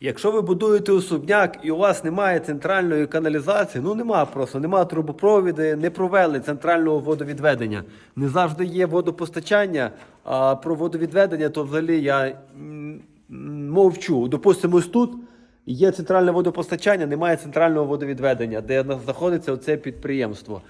Якщо ви будуєте особняк і у вас немає центральної каналізації, ну нема просто, нема трубопровіди, не провели центрального водовідведення. Не завжди є водопостачання, а про водовідведення то взагалі я мовчу. Допустимо, ось тут є центральне водопостачання, немає центрального водовідведення, де знаходиться оце підприємство.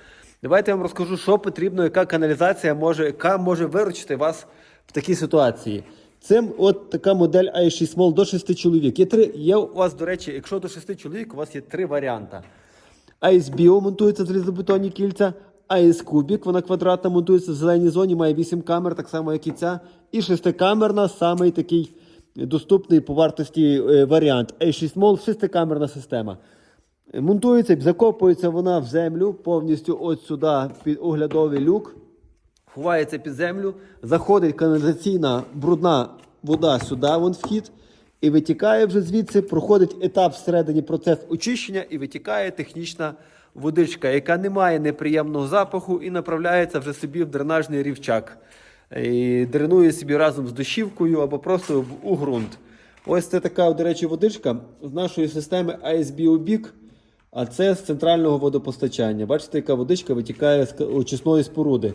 Давайте я вам розкажу, що потрібно, яка каналізація може, яка може виручити вас в такій ситуації. Цим от така модель i6 Small до 6 чоловік. Є три, є у вас, до речі, якщо до 6 чоловік, у вас є три варіанти. IS Bio монтується залізобетонні кільця, IS Cubic, вона квадратна, монтується в зеленій зоні, має 8 камер, так само, як і ця. І шестикамерна, самий такий доступний по вартості е, варіант. i6 Small, шестикамерна система. Монтується, закопується вона в землю повністю от сюди під оглядовий люк ховається під землю, заходить каналізаційна брудна вода сюди, вон вхід, і витікає вже звідси, проходить етап всередині процес очищення і витікає технічна водичка, яка не має неприємного запаху і направляється вже собі в дренажний рівчак. І дренує собі разом з дощівкою або просто у ґрунт. Ось це така, до речі, водичка з нашої системи ISB Big, а це з центрального водопостачання. Бачите, яка водичка витікає з очисної споруди.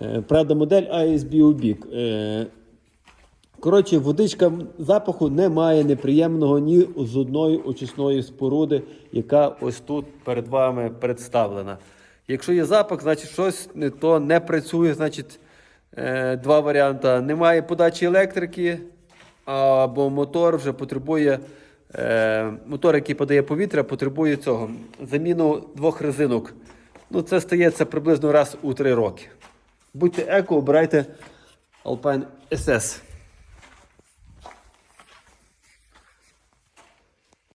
Е, Правда, модель Big. Е, Коротше, водичка запаху не має неприємного ні з одної очисної споруди, яка ось тут перед вами представлена. Якщо є запах, значить щось то не працює, значить е, два варіанти. Немає подачі електрики, або мотор вже потребує. Мотор, який подає повітря, потребує цього заміну двох резинок. Ну, це стається приблизно раз у три роки. Будьте еко, обирайте Alpine SS.